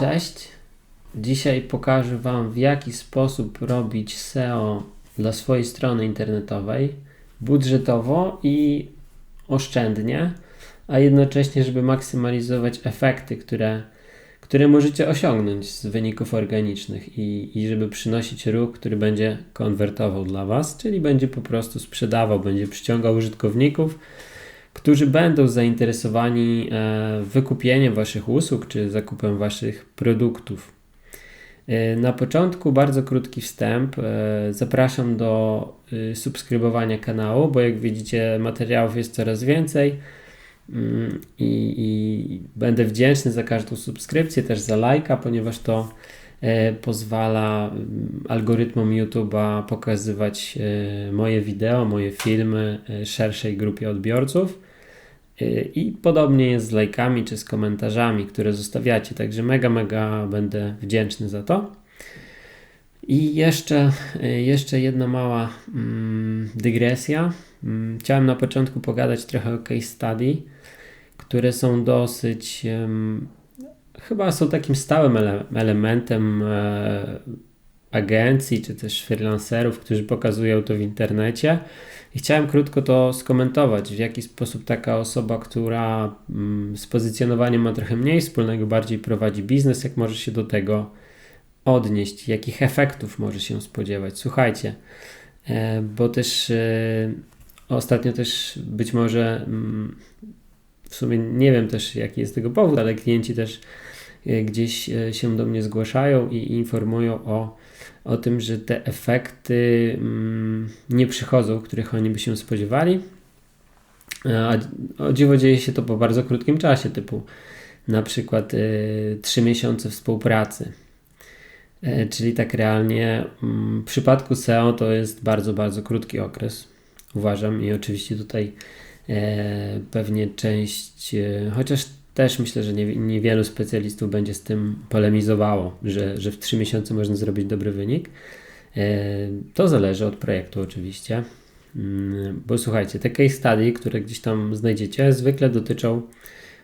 Cześć. Dzisiaj pokażę Wam, w jaki sposób robić SEO dla swojej strony internetowej budżetowo i oszczędnie, a jednocześnie, żeby maksymalizować efekty, które, które możecie osiągnąć z wyników organicznych i, i żeby przynosić ruch, który będzie konwertował dla Was, czyli będzie po prostu sprzedawał, będzie przyciągał użytkowników którzy będą zainteresowani e, wykupieniem Waszych usług czy zakupem Waszych produktów. E, na początku bardzo krótki wstęp. E, zapraszam do subskrybowania kanału, bo jak widzicie, materiałów jest coraz więcej mm, i, i będę wdzięczny za każdą subskrypcję, też za lajka, ponieważ to pozwala mm, algorytmom YouTube'a pokazywać moje wideo, moje filmy szerszej grupie odbiorców. Y, I podobnie jest z lajkami czy z komentarzami, które zostawiacie. Także mega, mega będę wdzięczny za to. I jeszcze, y, jeszcze jedna mała mm, dygresja. Mm, chciałem na początku pogadać trochę o case study, które są dosyć, chyba są takim stałym ele elementem e, agencji czy też freelancerów, którzy pokazują to w internecie. I chciałem krótko to skomentować, w jaki sposób taka osoba, która mm, z pozycjonowaniem ma trochę mniej wspólnego, bardziej prowadzi biznes, jak może się do tego odnieść, jakich efektów może się spodziewać. Słuchajcie, e, bo też e, ostatnio też być może mm, w sumie nie wiem też jaki jest tego powód, ale klienci też gdzieś się do mnie zgłaszają i informują o o tym, że te efekty mm, nie przychodzą, których oni by się spodziewali. A o dziwo dzieje się to po bardzo krótkim czasie, typu na przykład y, 3 miesiące współpracy. Czyli tak realnie mm, w przypadku SEO to jest bardzo, bardzo krótki okres, uważam, i oczywiście tutaj pewnie część, e, chociaż też myślę, że nie, niewielu specjalistów będzie z tym polemizowało, że, że w 3 miesiące można zrobić dobry wynik. E, to zależy od projektu oczywiście, mm, bo słuchajcie, te case study, które gdzieś tam znajdziecie, zwykle dotyczą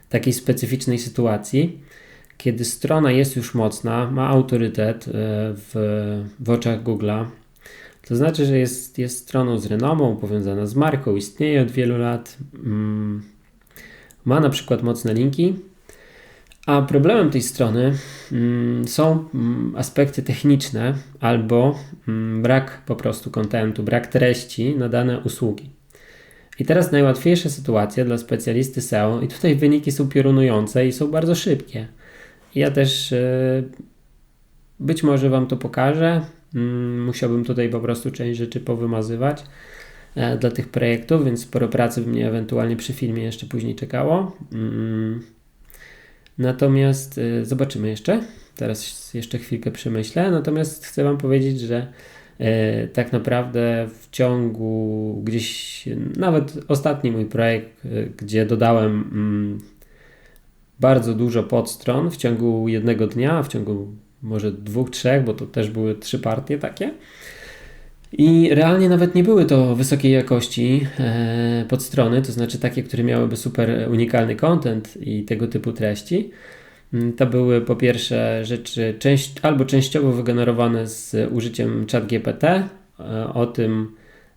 takiej specyficznej sytuacji, kiedy strona jest już mocna, ma autorytet e, w, w oczach Google'a, to znaczy, że jest, jest stroną z renomą, powiązana z marką, istnieje od wielu lat. Ma na przykład mocne linki, a problemem tej strony mm, są mm, aspekty techniczne albo mm, brak po prostu kontentu, brak treści na dane usługi. I teraz najłatwiejsza sytuacja dla specjalisty SEO, i tutaj wyniki są piorunujące i są bardzo szybkie. Ja też yy, być może Wam to pokażę. Musiałbym tutaj po prostu część rzeczy powymazywać E, dla tych projektów, więc sporo pracy by mnie ewentualnie przy filmie jeszcze później czekało. Mm. Natomiast e, zobaczymy jeszcze. Teraz jeszcze chwilkę przemyślę. Natomiast chcę Wam powiedzieć, że e, tak naprawdę w ciągu gdzieś, nawet ostatni mój projekt, gdzie dodałem mm, bardzo dużo podstron w ciągu jednego dnia, w ciągu może dwóch, trzech, bo to też były trzy partie takie i realnie nawet nie były to wysokiej jakości e, podstrony, to znaczy takie, które miałyby super unikalny content i tego typu treści. Mm, to były po pierwsze rzeczy część, albo częściowo wygenerowane z użyciem ChatGPT. E, o tym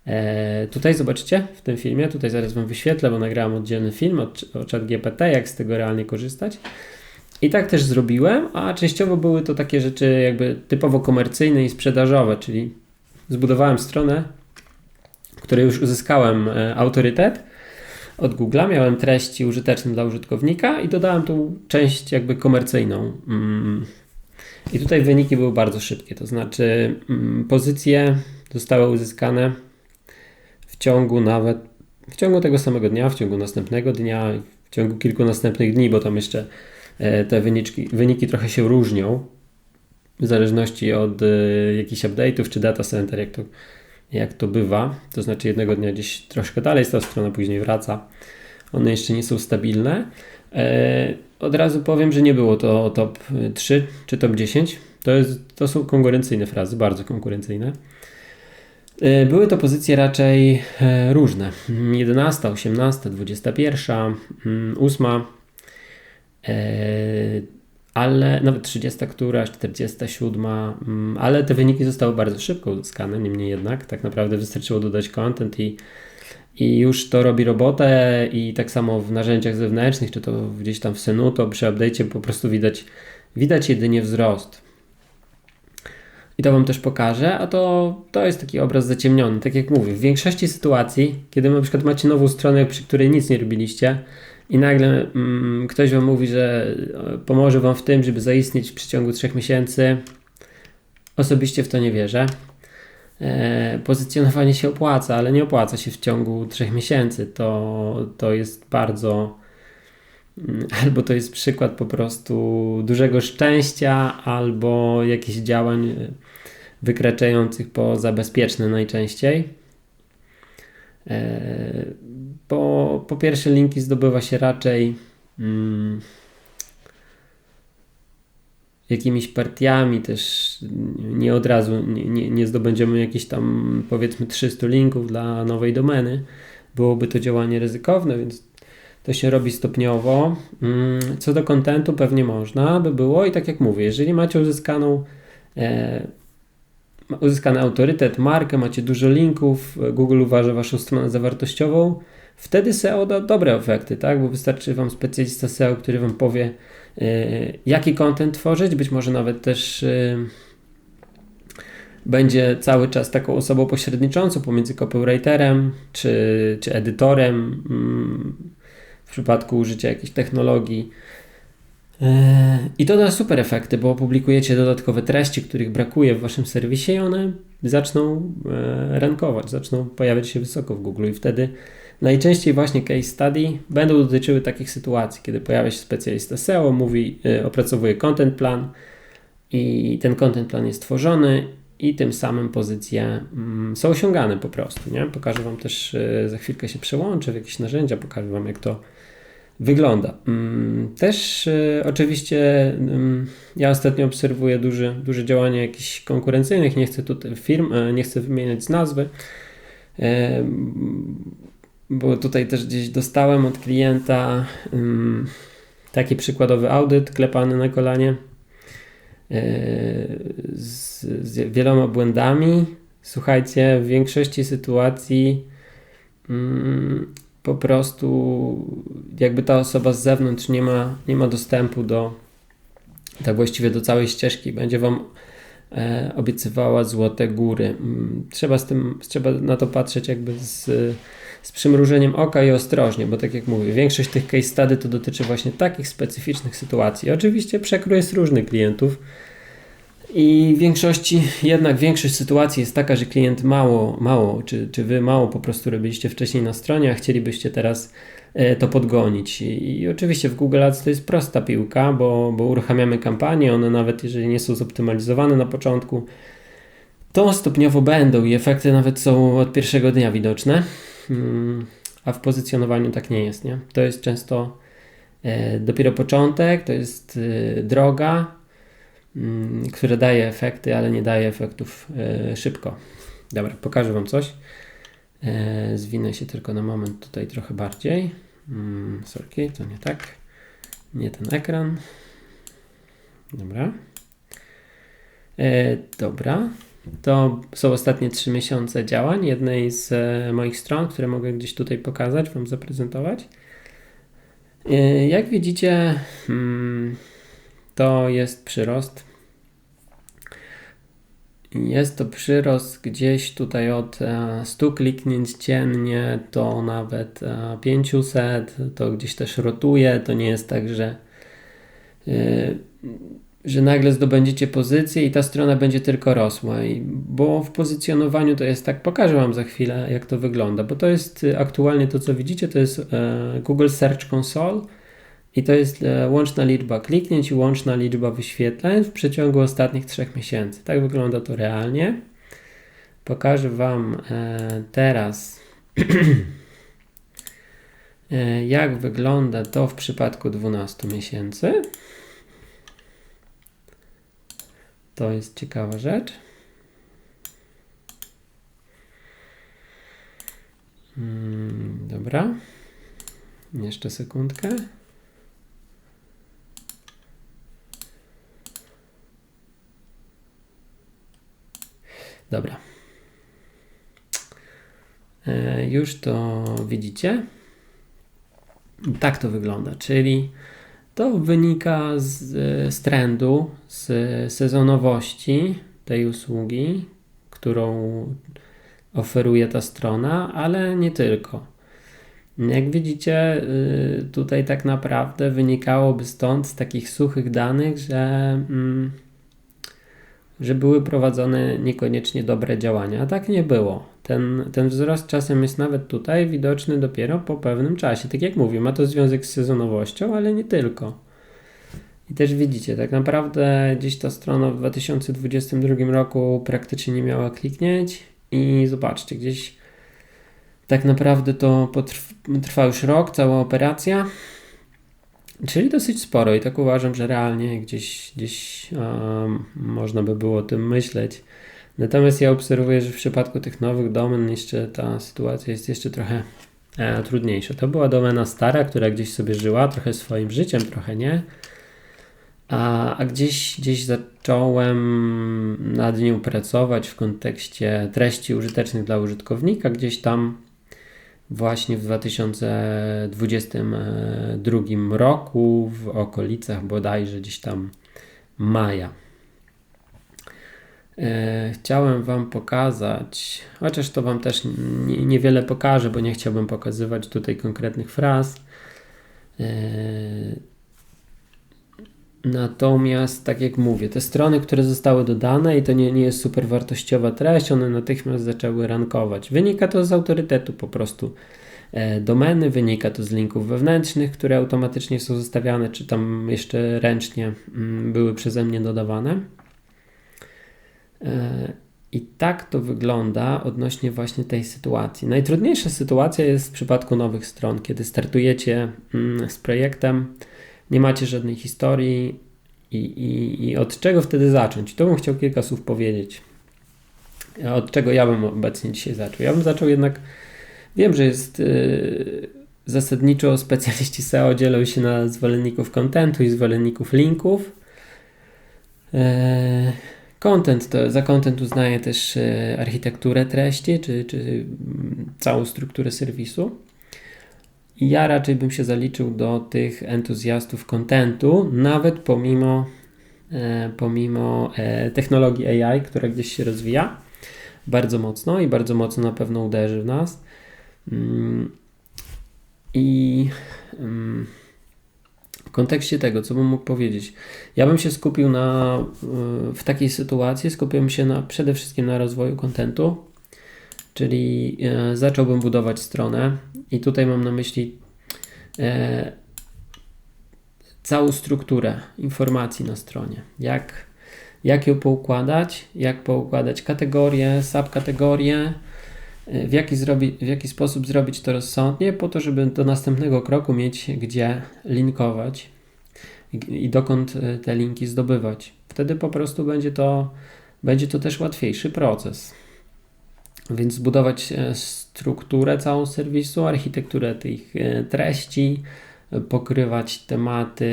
e, tutaj zobaczycie w tym filmie. Tutaj zaraz Wam wyświetlę, bo nagrałem oddzielny film o, o ChatGPT, jak z tego realnie korzystać. I tak też zrobiłem, a częściowo były to takie rzeczy jakby typowo komercyjne i sprzedażowe, czyli zbudowałem stronę, której już uzyskałem e, autorytet od Google'a, miałem treści użyteczne dla użytkownika i dodałem tą część jakby komercyjną. Mm. I tutaj wyniki były bardzo szybkie, to znaczy mm, pozycje zostały uzyskane w ciągu nawet, w ciągu tego samego dnia, w ciągu następnego dnia, w ciągu kilku następnych dni, bo tam jeszcze e, te wyniki, wyniki trochę się różnią w zależności od y, jakichś update'ów czy data center, jak to, jak to bywa. To znaczy jednego dnia gdzieś troszkę dalej ta strona, później wraca. One jeszcze nie są stabilne. E, od razu powiem, że nie było to top 3 czy top 10. To, jest, to są konkurencyjne frazy, bardzo konkurencyjne. E, były to pozycje raczej e, różne. 11, 18, 21, 8. ale nawet 30 któraś, 47, mm, ale te wyniki zostały bardzo szybko uzyskane, niemniej jednak tak naprawdę wystarczyło dodać content i, i już to robi robotę i tak samo w narzędziach zewnętrznych, czy to gdzieś tam w Synu, to przy update'cie po prostu widać, widać jedynie wzrost. I to Wam też pokażę, a to, to jest taki obraz zaciemniony. Tak jak mówię, w większości sytuacji, kiedy na przykład macie nową stronę, przy której nic nie robiliście, i nagle mm, ktoś wam mówi, że e, pomoże wam w tym, żeby zaistnieć w przeciągu 3 miesięcy. Osobiście w to nie wierzę. E, pozycjonowanie się opłaca, ale nie opłaca się w ciągu 3 miesięcy. To, to jest bardzo. Mm, albo to jest przykład po prostu dużego szczęścia, albo jakichś działań e, wykraczających poza bezpieczne najczęściej. E, po, po pierwsze, linki zdobywa się raczej mm, jakimiś partiami, też nie od razu, nie, nie, nie zdobędziemy jakichś tam powiedzmy 300 linków dla nowej domeny. Byłoby to działanie ryzykowne, więc to się robi stopniowo. Mm, co do kontentu, pewnie można by było i tak jak mówię, jeżeli macie uzyskaną e, uzyskany autorytet, markę, macie dużo linków, Google uważa Waszą stronę za wartościową, wtedy SEO da dobre efekty, tak? Bo wystarczy Wam specjalista SEO, który Wam powie, yy, jaki content tworzyć, być może nawet też yy, będzie cały czas taką osobą pośredniczącą pomiędzy copywriterem czy, czy edytorem yy, w przypadku użycia jakiejś technologii. I to da super efekty, bo publikujecie dodatkowe treści, których brakuje w waszym serwisie i one zaczną e, rankować, zaczną pojawiać się wysoko w Google i wtedy najczęściej właśnie case study będą dotyczyły takich sytuacji, kiedy pojawia się specjalista SEO, mówi, e, opracowuje content plan i ten content plan jest tworzony i tym samym pozycje mm, są osiągane po prostu, nie? Pokażę Wam też, za chwilkę się przełączę w jakieś narzędzia, pokażę Wam jak to wygląda. Mm, też y, oczywiście y, ja ostatnio obserwuję duże, duże działania jakichś konkurencyjnych, nie chcę tutaj firm, e, nie chcę wymieniać z nazwy, e, bo tutaj też gdzieś dostałem od klienta y, taki przykładowy audyt klepany na kolanie e, z, z wieloma błędami. Słuchajcie, w większości sytuacji mm, po prostu jakby ta osoba z zewnątrz nie ma, nie ma dostępu do tak właściwie do całej ścieżki, będzie Wam e, obiecywała złote góry. Mm, trzeba, z tym, trzeba na to patrzeć jakby z, z przymrużeniem oka i ostrożnie, bo tak jak mówię, większość tych case study to dotyczy właśnie takich specyficznych sytuacji. Oczywiście przekrój jest różny klientów, i w większości, jednak większość sytuacji jest taka, że klient mało, mało, czy, czy wy mało po prostu robiliście wcześniej na stronie, a chcielibyście teraz e, to podgonić. I, I, oczywiście w Google Ads to jest prosta piłka, bo, bo uruchamiamy kampanie, one nawet jeżeli nie są zoptymalizowane na początku, to stopniowo będą i efekty nawet są od pierwszego dnia widoczne. Hmm, a w pozycjonowaniu tak nie jest, nie? To jest często e, dopiero początek, to jest e, droga, Mm, które daje efekty, ale nie daje efektów e, szybko. Dobra, pokażę Wam coś. E, zwinę się tylko na moment tutaj trochę bardziej. Mm, sorry, to nie tak. Nie ten ekran. Dobra. E, dobra. To są ostatnie trzy miesiące działań jednej z moich stron, które mogę gdzieś tutaj pokazać, Wam zaprezentować. Jak widzicie, mm, to jest przyrost. Jest to przyrost gdzieś tutaj od 100 e, kliknięć dziennie do nawet 500. E, to gdzieś też rotuje. To nie jest tak, że, e, że nagle zdobędziecie pozycję i ta strona będzie tylko rosła. Bo w pozycjonowaniu to jest tak, pokażę Wam za chwilę, jak to wygląda. Bo to jest aktualnie to, co widzicie, to jest Google Search Console i to jest e, łączna liczba kliknięć i łączna liczba wyświetleń w przeciągu ostatnich trzech miesięcy. Tak wygląda to realnie. Pokażę Wam e, teraz, e, jak wygląda to w przypadku 12 miesięcy. To jest ciekawa rzecz. Mm, dobra. Jeszcze sekundkę. Dobra. E, już to widzicie. Tak to wygląda, czyli to wynika z, z trendu, z sezonowości tej usługi, którą oferuje ta strona, ale nie tylko. Jak widzicie, y, tutaj tak naprawdę wynikałoby stąd z takich suchych danych, że, mm, że były prowadzone niekoniecznie dobre działania. A tak nie było. Ten, ten wzrost czasem jest nawet tutaj widoczny dopiero po pewnym czasie. Tak jak mówię, ma to związek z sezonowością, ale nie tylko. I też widzicie, tak naprawdę gdzieś ta strona w 2022 roku praktycznie nie miała kliknięć i zobaczcie, gdzieś tak naprawdę to trwa już rok, cała operacja, czyli dosyć sporo i tak uważam, że realnie gdzieś, gdzieś um, można by było o tym myśleć. Natomiast ja obserwuję, że w przypadku tych nowych domen jeszcze ta sytuacja jest jeszcze trochę e, trudniejsza. To była domena stara, która gdzieś sobie żyła, trochę swoim życiem, trochę nie. A, a gdzieś, gdzieś zacząłem nad nią pracować w kontekście treści użytecznych dla użytkownika, gdzieś tam właśnie w 2022 roku, w okolicach bodajże gdzieś tam maja. E, chciałem Wam pokazać, chociaż to Wam też niewiele pokażę, bo nie chciałbym pokazywać tutaj konkretnych fraz. Natomiast, tak jak mówię, te strony, które zostały dodane i to nie, nie jest super wartościowa treść, one natychmiast zaczęły rankować. Wynika to z autorytetu po prostu e, domeny, wynika to z linków wewnętrznych, które automatycznie są zostawiane, czy tam jeszcze ręcznie mm, były przeze mnie dodawane. E, I tak to wygląda odnośnie właśnie tej sytuacji. Najtrudniejsza sytuacja jest w przypadku nowych stron, kiedy startujecie mm, z projektem, nie macie żadnej historii i, i, i od czego wtedy zacząć? To bym chciał kilka słów powiedzieć. Od czego ja bym obecnie dzisiaj zaczął? Ja bym zaczął jednak, wiem, że jest yy, zasadniczo specjaliści SEO dzielą się na zwolenników kontentu i zwolenników linków. Yy, Content to, za content uznaję też e, architekturę treści, czy, czy mm, całą strukturę serwisu. Ja raczej bym się zaliczył do tych entuzjastów kontentu, nawet pomimo, e, pomimo e, technologii AI, która gdzieś się rozwija bardzo mocno i bardzo mocno na pewno uderzy w nas. Mm, I mm, w kontekście tego, co bym mógł powiedzieć, ja bym się skupił na, w takiej sytuacji, skupiłbym się na, przede wszystkim na rozwoju kontentu, czyli e, zacząłbym budować stronę i tutaj mam na myśli e, całą strukturę informacji na stronie. Jak, jak ją poukładać, jak poukładać kategorie, subkategorie, e, w jaki, zrobi, w jaki sposób zrobić to rozsądnie, po to, żeby do następnego kroku mieć gdzie linkować i, i dokąd te linki zdobywać. Wtedy po prostu będzie to, będzie to też łatwiejszy proces. Więc zbudować e, strukturę całą serwisu, architekturę tych e, treści, pokrywać tematy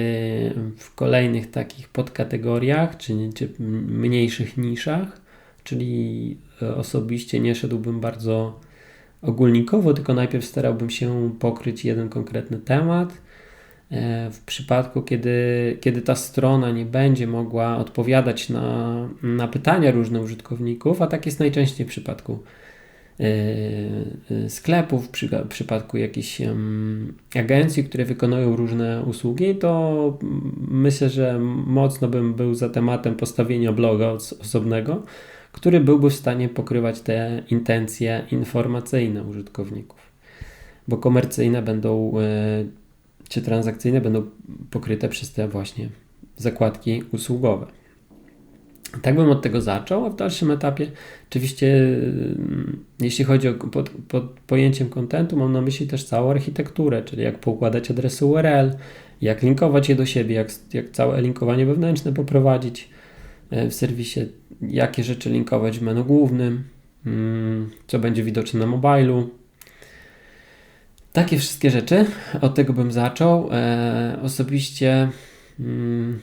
w kolejnych takich podkategoriach czy, czy mniejszych niszach, czyli osobiście nie szedłbym bardzo ogólnikowo, tylko najpierw starałbym się pokryć jeden konkretny temat. E, w przypadku, kiedy, kiedy ta strona nie będzie mogła odpowiadać na, na pytania różnych użytkowników, a tak jest najczęściej w przypadku e, e, sklepów, w przypadku jakichś agencji, które wykonują różne usługi, to myślę, że mocno bym był za tematem postawienia bloga osobnego, który byłby w stanie pokrywać te intencje informacyjne użytkowników, bo komercyjne będą czy transakcyjne będą pokryte przez te właśnie zakładki usługowe. Tak bym od tego zaczął, a w dalszym etapie, oczywiście, mm, jeśli chodzi o pod, pod pojęciem kontentu, mam na myśli też całą architekturę, czyli jak poukładać adresy URL, jak linkować je do siebie, jak, jak całe linkowanie wewnętrzne poprowadzić e, w serwisie, jakie rzeczy linkować w menu głównym, mm, co będzie widoczne na mobilu, takie wszystkie rzeczy. Od tego bym zaczął. E, osobiście mm,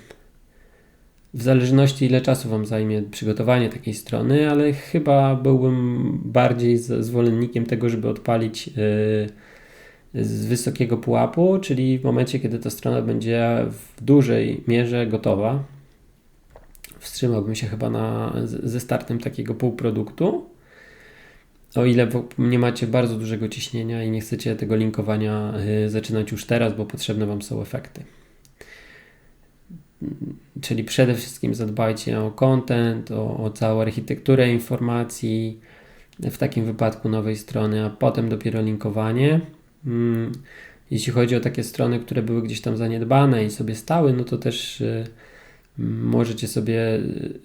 w zależności ile czasu Wam zajmie przygotowanie takiej strony, ale chyba byłbym bardziej zwolennikiem tego, żeby odpalić yy, z wysokiego pułapu, czyli w momencie, kiedy ta strona będzie w dużej mierze gotowa. Wstrzymałbym się chyba na, ze startem takiego półproduktu. O ile nie macie bardzo dużego ciśnienia i nie chcecie tego linkowania yy, zaczynać już teraz, bo potrzebne Wam są efekty. Czyli przede wszystkim zadbajcie o content, o, o całą architekturę informacji, w takim wypadku nowej strony, a potem dopiero linkowanie. Mm, jeśli chodzi o takie strony, które były gdzieś tam zaniedbane i sobie stały, no to też y, możecie sobie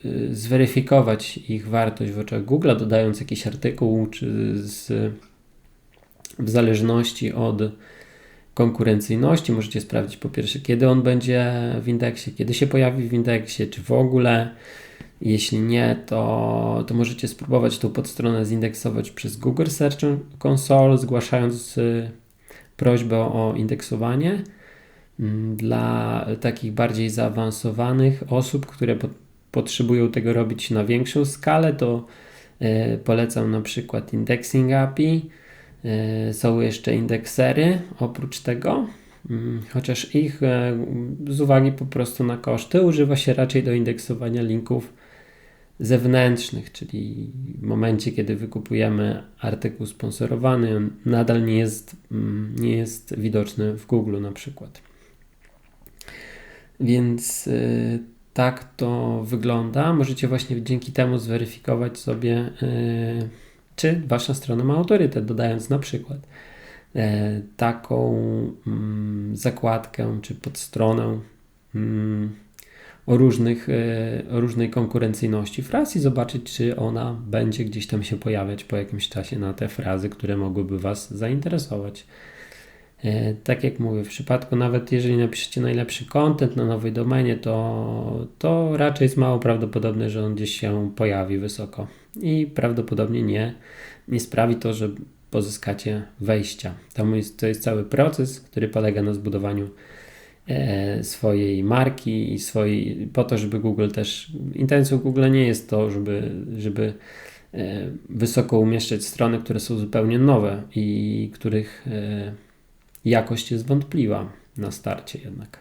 y, zweryfikować ich wartość w oczach Google, dodając jakiś artykuł, czy z, w zależności od konkurencyjności. Możecie sprawdzić po pierwsze, kiedy on będzie w indeksie, kiedy się pojawi w indeksie, czy w ogóle. Jeśli nie, to, to możecie spróbować tą podstronę zindeksować przez Google Search Console, zgłaszając y, prośbę o indeksowanie. Mm, dla takich bardziej zaawansowanych osób, które po, potrzebują tego robić na większą skalę, to y, polecam na przykład Indexing API są jeszcze indeksery oprócz tego, mm, chociaż ich e, z uwagi po prostu na koszty używa się raczej do indeksowania linków zewnętrznych, czyli w momencie, kiedy wykupujemy artykuł sponsorowany, on nadal nie jest, mm, nie jest widoczny w Google na przykład. Więc e, tak to wygląda. Możecie właśnie dzięki temu zweryfikować sobie czy wasza strona ma autorytet, dodając na przykład e, taką mm, zakładkę czy podstronę mm, o, różnych, e, o różnej konkurencyjności fraz i zobaczyć, czy ona będzie gdzieś tam się pojawiać po jakimś czasie na te frazy, które mogłyby Was zainteresować. E, tak jak mówię, w przypadku nawet jeżeli napiszecie najlepszy content na nowej domenie, to, to raczej jest mało prawdopodobne, że on gdzieś się pojawi wysoko i prawdopodobnie nie, nie sprawi to, że pozyskacie wejścia. To jest, to jest cały proces, który polega na zbudowaniu e, swojej marki i swojej, po to, żeby Google też, intencją Google nie jest to, żeby, żeby e, wysoko umieszczać strony, które są zupełnie nowe i których e, jakość jest wątpliwa na starcie jednak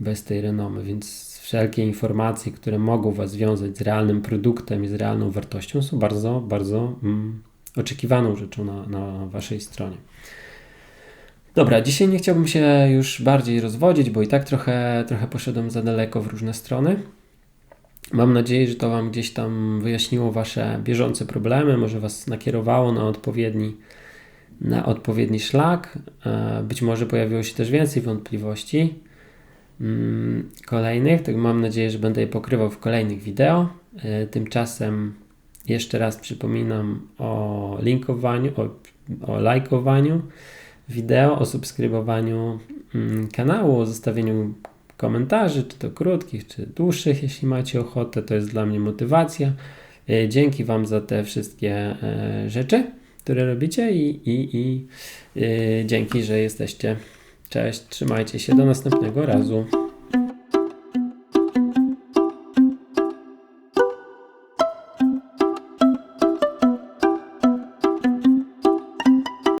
bez tej renomy, więc wszelkie informacje, które mogą Was związać z realnym produktem i z realną wartością są bardzo, bardzo mm, oczekiwaną rzeczą na, na Waszej stronie. Dobra, dzisiaj nie chciałbym się już bardziej rozwodzić, bo i tak trochę, trochę poszedłem za daleko w różne strony. Mam nadzieję, że to Wam gdzieś tam wyjaśniło Wasze bieżące problemy, może Was nakierowało na odpowiedni na odpowiedni szlak. E, być może pojawiło się też więcej wątpliwości kolejnych, tak mam nadzieję, że będę je pokrywał w kolejnych wideo. E, tymczasem jeszcze raz przypominam o linkowaniu, o, o lajkowaniu wideo, o subskrybowaniu mm, kanału, o zostawieniu komentarzy, czy to krótkich, czy dłuższych, jeśli macie ochotę. To jest dla mnie motywacja. E, dzięki Wam za te wszystkie rzeczy które robicie i, i, i dzięki, że jesteście. Cześć, trzymajcie się, do następnego razu.